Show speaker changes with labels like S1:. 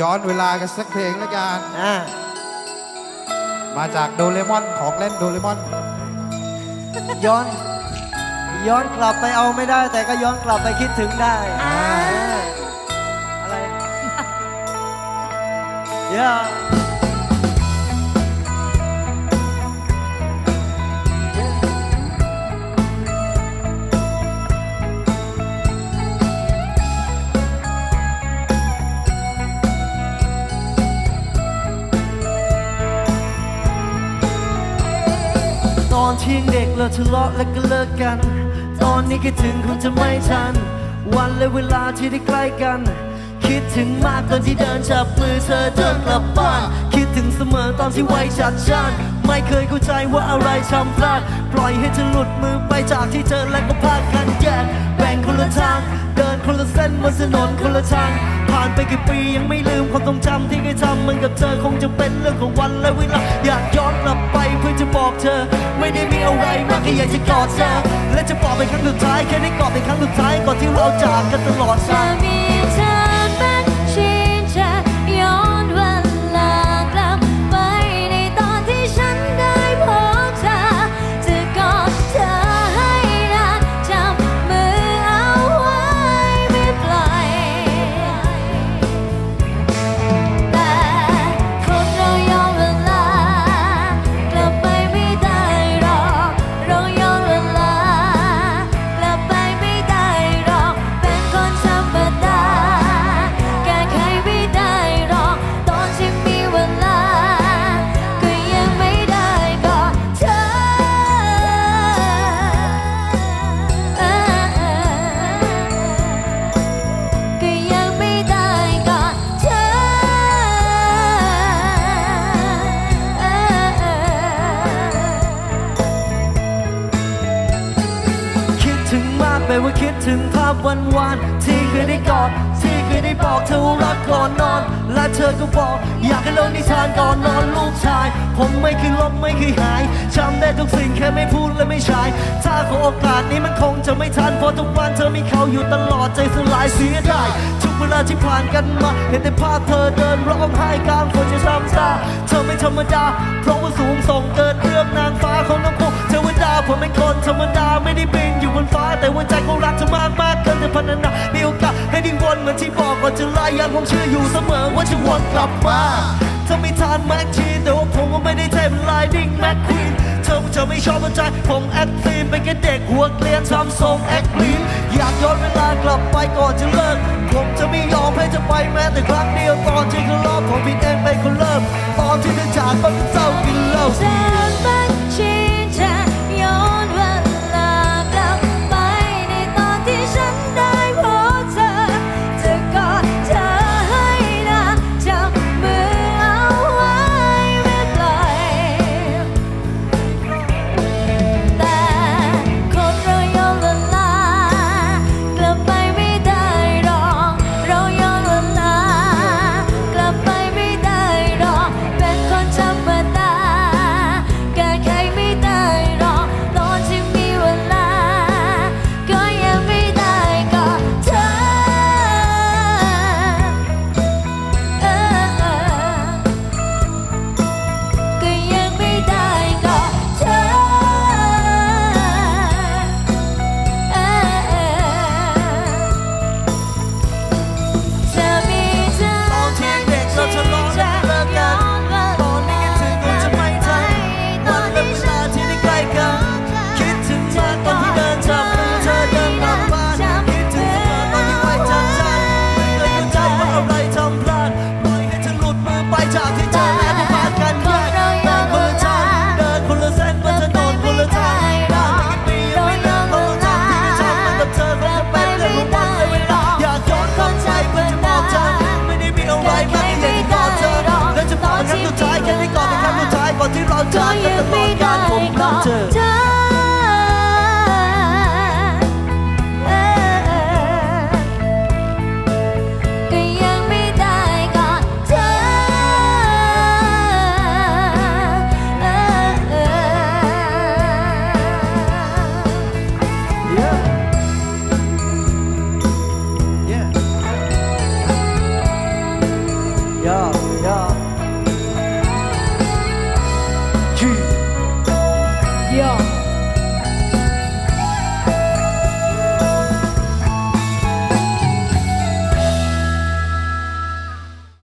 S1: ย้อนเวลากันสักเพลงละกัน
S2: อ่า
S1: มาจากโดเรมอนของเล่นโดเรมอน
S2: ย้อน ย้อนกลับไปเอาไม่ได้ แต่ก็ย้อนกลับไปคิดถึงได้
S3: อ่า
S2: อะไรย่าตอนที่ยังเด็กเราทะเลาะและก็เลิกกัน ตอนนี้คิดถึงคงจะไม่ทัน วันและเวลาที่ได้ใกล้กัน คิดถึงมากตอนที่เดินจับมือเธอเดินกลับบ้าน คิดถึงเสมอตอนที่ไว้จัดจ้านไม่เคยเข้าใจว่าอะไรทำพลาด ปล่อยให้เธอหลุดมือไปจากที่เธอและก็พากันแยกแบ่งคนละทาง เดินคนละเส้นบนถนนคนละทาง ผ่านไปกี่ปียังไม่ลืมความทรงจำที่เคยทำมันกับเธอคงจะเป็นเรื่องของวันและเวลาอยากย้อนกลับไปเพื่อจะบอกเธอ ไม่ได้มีอะไรมากแค่อยากจะกอดเธอและจะบอกเป็นครั้งสุดท้ายแค่ได้กอดเป็นครั้งสุดท้ายก่อนที่เราจากกันตลอด
S3: จะ
S2: กาล
S3: ไปว่าคิด
S2: ถึงภาพวันวานๆที่เคยได้กอดที่เคยได้บอกเธอรักก่อนนอน และเธอก็บอก อยากให้เรานิทานก่อนนอนลูกชาย ผมไม่เคยลบไม่เคยหายจำได้ทุกสิ่งแค่ไม่พูดและไม่ใช้ถ้าขอโอกาสนี้มันคงจะไม่ทันเพราะทุกวันเธอมีเขาอยู่ตลอดใจสลายเสียได้ เวลาที่ผ่านกันมา เห็นแต่ภาพเธอเดินร้องไห้กลางฝนจะช้ำตาเธอไม่ธรรมดา เพราะว่าสูงส่งเกินเอื้อมนางฟ้าของน้ำพุเทวดาผมเป็นคนธรรมดาไม่ได้บินอยู่บนฟ้า แต่ว่าใจก็รักเธอมากมากเกินจะพันนามีโอกาสให้ได้วนเหมือนที่บอกก่อนจะลายยังคงเชื่ออยู่เสมอว่าจะวนกลับมาเธอไม่ทานแม็กชีแต่ว่าผมก็ไม่ได้เทเป็นลายดิ้งแม็กควีน เธอเธอไม่ชอบใจ ผมแอคทีนเป็นแค่เด็กหัวเกลียนทำทรงแอคลีนอยากย้อนเวลากลับไปก่อนจะเลิก ผมจะไม่ยอมให้เธอไปแม้แต่ครั้งเดียวตอนที่เขารอบผมผิดเองเป็นคนเริ่ม ตอนที่เธอจากก็เป็นเศร้ากินเหล้า
S3: ไปจากที่เจอ
S2: แล้วก็พากันแยกต่างคนละทางเดินคนละเส้นบนถนนคนละทางผ่านไปกี่ปีไม่ลืมความทรงจำที่ได้ทำมันกับเธอคงจะเป็นเรื่องของวันและเวลาอยากย้อนกลับไปเพื่อจะบอกเธอไม่ได้มีอะไรมากที่อยากจะกอดเธอและจะบอกเป็นครั้งสุดท้ายแค่ได้กอดเป็นครั้งสุดท้ายก่อนที่เราจากกันตลอด 要。